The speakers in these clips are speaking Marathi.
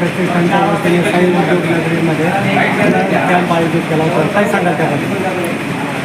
चालीच्या वतीने साई उद्योग नगरीमध्ये कॅम्प आयोजित केला होता. काय सांगाल त्याबद्दल?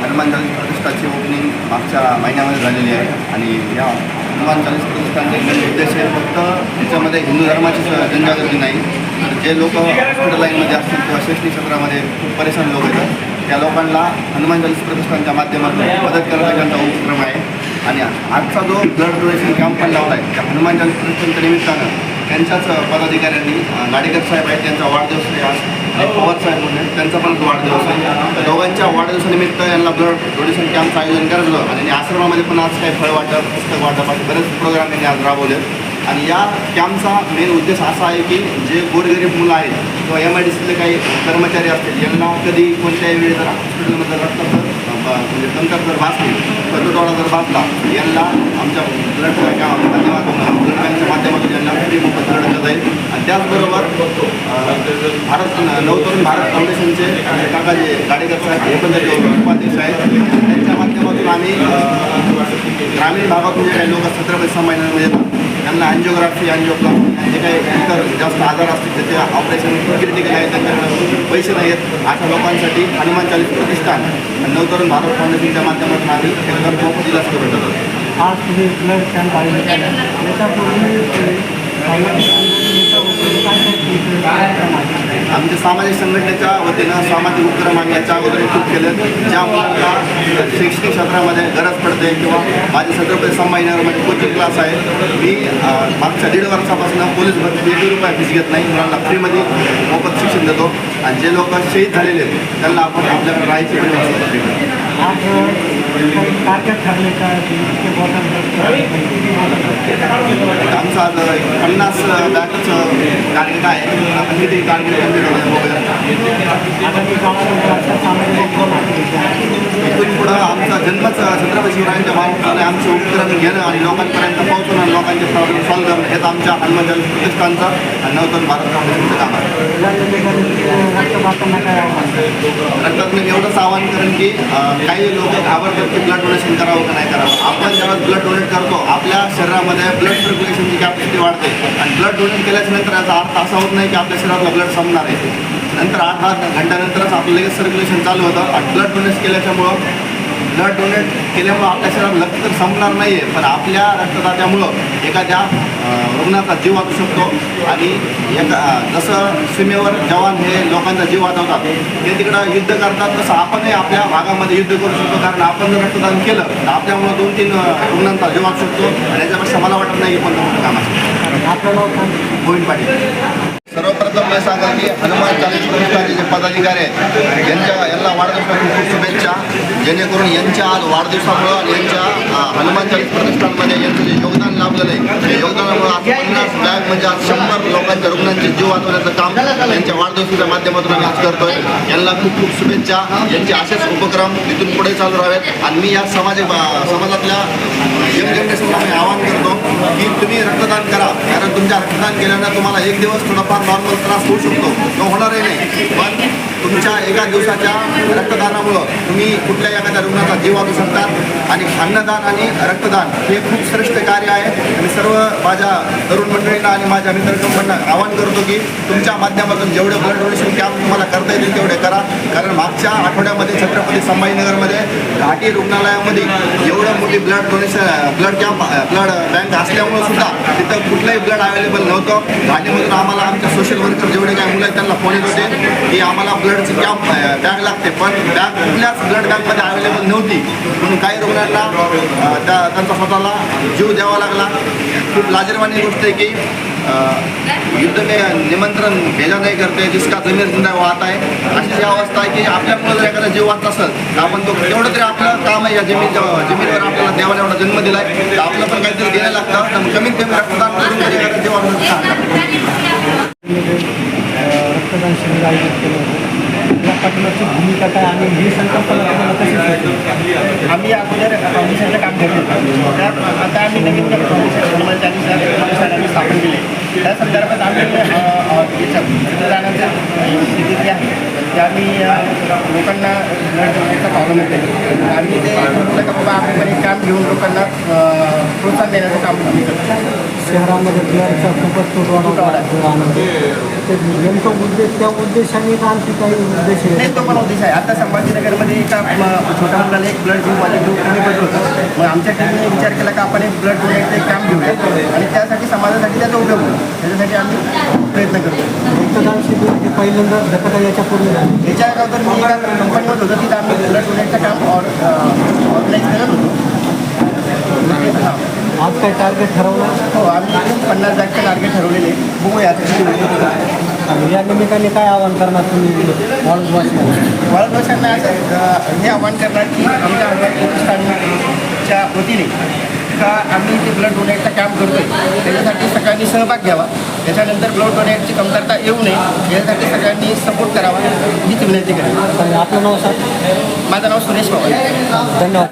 हनुमान चालीस प्रतिष्ठाची ओपनिंग मागच्या महिन्यामध्ये झालेली आहे आणि या हनुमान चालीस प्रतिष्ठानचे उद्देश हे फक्त त्याच्यामध्ये हिंदू धर्माची जनजागृती नाही तर जे लोक हॉस्पिटल लाईनमध्ये असतील किंवा शैक्षणिक क्षेत्रामध्ये खूप परेशान लोक येतात त्या लोकांना हनुमान चालीस प्रतिष्ठानच्या माध्यमातून मदत करण्याचा त्यांचा उपक्रम आहे. आणि आजचा जो ब्लड डोनेशन कॅम्प पण लावला आहे त्या हनुमान चालीस प्रतिष्ठानच्या निमित्तानं त्यांच्याच पदाधिकाऱ्यांनी अं, गाडेकर साहेब आहेत त्यांचा वाढदिवस आहे आज. आणि पवार साहेब म्हणून आहेत, त्यांचा पण वाढदिवस आहे. दोघांच्या वाढदिवसानिमित्त यांना ब्लड डोनेशन कॅम्पचं आयोजन करायचं आणि आश्रमामध्ये पण आज काही फळ वाटप पुस्तक वाटप असे बरेच प्रोग्राम यांनी आज राबवले. आणि या कॅम्पचा मेन उद्देश असा आहे की जे गोरगरीब मुलं आहेत किंवा एम आय डी सीतले काही कर्मचारी असतील यांना कधी कोणत्याही वेळी जर हॉस्पिटलमध्ये रक्ताचं म्हणजे कमतर जर भासली पत्रतोडा जर भासला यांना आमच्या ब्लड बँका माध्यमातून ब्लड बँकच्या माध्यमातून यांना फ्री मोफत ब्लड जाईल. आणि त्याचबरोबर भारत नवतरुण भारत फाउंडेशनचे आमचे काका जे गाडेकर साहेब हे पण त्याचे उपाध्यक्ष आहेत. ग्रामीण भागात म्हणजे काही लोक सतरा सहा महिन्यांमध्ये त्यांना अँजिओग्राफी अँजिओप्लास्टी जे काही इतर जास्त आजार असतील त्याचे ऑपरेशन क्रिटिकल आहे त्यांच्याकडे पैसे नाही आहेत अशा लोकांसाठी हनुमान चालीस प्रतिष्ठान आणि नवतरुण भारत फाउंडेशनच्या माध्यमातून आम्ही एकदम मोफत इलाज करून देतो. आज तुम्ही ब्लड कॅम्प आयोजित केला याच्यापूर्वी सामाजिक संघटनेच्या वतीने काय काय कार्यक्रम आहे आमच्या सामाजिक संघटनेच्या वतीनं सामाजिक उपक्रम आम्ही याच्या अगोदर खूप केले. ज्या मुलांना शैक्षणिक क्षेत्रामध्ये गरज पडते किंवा माझे छत्रपती संभाजीनगरमध्ये कोचिंग क्लास आहे मी मागच्या दीड वर्षापासून पोलीस भरती एकही रुपया फीस घेत नाही. मुलांना फ्रीमध्ये मोफत शिक्षण देतो. आणि जे लोक शहीद झालेले आहेत त्यांना आपण आपल्याकडे राहायची पण व्यवस्था टार्गेट ठरले का की आज पन्नास बॅगचं टार्गेट आहे? आपण किती टार्गेट कमी होतं मोबाईल आगामी काळामध्ये इथून पुढं आमचा जन्मच छत्रपती शिवरायांच्या महाराष्ट्राने आमचे उपकरण घेणं आणि लोकांपर्यंत पोहोचणं आणि लोकांचे प्रॉब्लेम सॉल्व्ह करणं हेच आमच्या हनुमान प्रतिष्ठानचं आणि नवतन भारत फाउंडेशनचं काम आहे. या रक्तात मी एवढंच आवाहन करेन की काही लोक घाबरतात की ब्लड डोनेशन करावं का नाही करावं. आपण जेव्हा ब्लड डोनेट शरीरामध्ये ब्लड सर्क्युलेशनची कॅपॅसिटी वाढते. आणि ब्लड डोनेट केल्याच्यानंतर याचा अर्थ असा होत नाही की आपल्या शरीरातलं ब्लड संपणार आहे. नंतर आठ आठ घंट्यानंतरच आपलं लगेच सर्क्युलेशन चालू होतं. आणि ब्लड डोनेट केल्याच्यामुळं ब्लड डोनेट केल्यामुळं आपल्या शरीरात रक्त तर संपणार नाही आहे पण आपल्या रक्तदात्यामुळं एखाद्या रुग्णाचा जीव वाचू शकतो. आणि एका जसं सीमेवर जवान हे लोकांचा जीव वाचवतात ते तिकडं युद्ध करतात तसं आपणही आपल्या भागामध्ये युद्ध करू शकतो. कारण आपण जर रक्तदान केलं तर आपल्यामुळं दोन तीन रुग्णांचा जीव वाचू शकतो. आणि याच्यापेक्षा मला वाटत नाही की कोणतं मोठं काम असेल. आपलं नाव गोविंद पाटील. सर्वप्रथम मी सांगेल की हनुमान चालीस प्रतिष्ठानचे जे पदाधिकारी आहेत यांच्या यांना वाढदिवसाच्या खूप खूप शुभेच्छा जेणेकरून यांच्या आज वाढदिवसामुळं आणि यांच्या अं, हनुमान चालीस प्रतिष्ठानमध्ये यांचं जे योगदान लाभलेलं आहे त्या योगदानामुळं आज पन्नास बॅग म्हणजे आज शंभर लोकांच्या रुग्णांचे जीव वाचवण्याचं काम यांच्या वाढदिवसाच्या माध्यमातून आम्ही आज करतोय. यांना खूप खूप शुभेच्छा. यांचे असेच उपक्रम इथून पुढे चालू राहावेत आणि मी या समाज समाजातल्या यंग जनरेशनला आवाहन करतो की तुम्ही रक्तदान करा. कारण तुमच्या रक्तदान केल्यानं तुम्हाला एक दिवस थोडाफार नॉर्मल त्रास होऊ शकतो. तो होणारही नाही. पण तुमच्या एका दिवसाच्या रक्तदानामुळं तुम्ही कुठल्याही एखाद्या रुग्णाचा जीव वाचू शकतात. आणि अन्नदान आणि रक्तदान हे खूप श्रेष्ठ कार्य आहे. आणि सर्व माझ्या तरुण मंडळींना आणि माझ्या मित्रकुटुंबांना आवाहन करतो की तुमच्या माध्यमातून जेवढे ब्लड डोनेशन कॅम्प तुम्हाला करता येतील तेवढे करा. कारण मागच्या आठवड्यामध्ये छत्रपती संभाजीनगरमध्ये घाटी रुग्णालयामध्ये एवढं मोठी blood donation blood camp blood bank असल्यामुळं सुद्धा तिथं कुठलंही ब्लड अवेलेबल नव्हतं. घाटीमधून आम्हाला आमच्या सोशल वर्कर जेवढे काही मुलं आहेत त्यांना फोन येत होते की आम्हाला ब्लडची कॅम्प बॅग लागते. पण बॅग कुठल्याच ब्लड बँकमध्ये अवेलेबल नव्हती. म्हणून काही रुग्णांना त्या त्यांचा स्वतःला जीव द्यावा लागला. खूप लाजीरवाणी गोष्ट आहे की युद्ध में निमंत्रण भेजा नाही करते जिसका जमीर जिंदा वाहत आहे. अशी जी अवस्था आहे की आपल्यामुळे जर एखादा जीव वाचत असेल तर आपण तो तेवढं तरी आपलं काम आहे या जमीन जमिनीवर आपल्याला देवाने एवढा जन्म दिला आहे तर आपलं पण काहीतरी द्यायला लागतं. तर कमीत कमी रक्तदान करून तरी एखादा जीव रक्तदान शिबिर आयोजित केलं होतं. या पाठीमागची भूमिका काय आणि ही संकल्पना तुम्हाला कशी आम्ही अगोदर फाउंडेशनचं काम करतो त्यात आता आम्ही नवीन फाउंडेशन हनुमान चालीसा फाउंडेशन आम्ही स्थापन केले. त्या संदर्भात आम्ही अ, अ, याच्या आहे अ, लोकांना ब्लड डोनेटचा प्रॉब्लेम येते आम्ही ते म्हटलं का बाबा आम्ही पण एक काम घेऊन लोकांना प्रोत्साहन देण्याचं काम आम्ही करतो. शहरामध्ये ब्लडचा खूपच तुटवडा. ते नेमकं उद्देश त्या उद्देशाने का आणखी काही उद्देश नाही आहे तो पण उद्देश आहे. आता संभाजीनगरमध्ये एका छोट्या मुलाला एक ब्लड घेऊन माझ्या ग्रुप कमी पडलं होतं. मग आमच्या टीमने विचार केला का आपण एक ब्लड डोनेटचं एक काम घेऊया. आणि त्यासाठी समाजासाठी त्याचा उपयोग होईल त्याच्यासाठी आम्ही प्रयत्न करतो. रक्तदान शिबिर हे पहिल्यांदा धक्का झाले. याच्या अगोदर मी एका कंपनीमध्ये होतो तिथं आम्ही ब्लड डोनेटचं काम ऑर्गनाईज करत होतो. आज काय टार्गेट ठरवलं? हो आम्ही पन्नास जागचे टार्गेट ठरवलेले. बघूया या निमित्ताने काय आवाहन करणार तुम्ही वर्षांना असं अ, हे आव्हान करणार की आमच्या प्रतिष्ठानच्या वतीने का आम्ही ते ब्लड डोनेटचं काम करतो आहे त्याच्यासाठी सगळ्यांनी सहभाग घ्यावा. त्याच्यानंतर ब्लड डोनेटची कमतरता येऊ नये यासाठी सगळ्यांनी सपोर्ट करावा हीच विनंती करेन. आपलं नाव सर माझं नाव सुरेश पवार. धन्यवाद.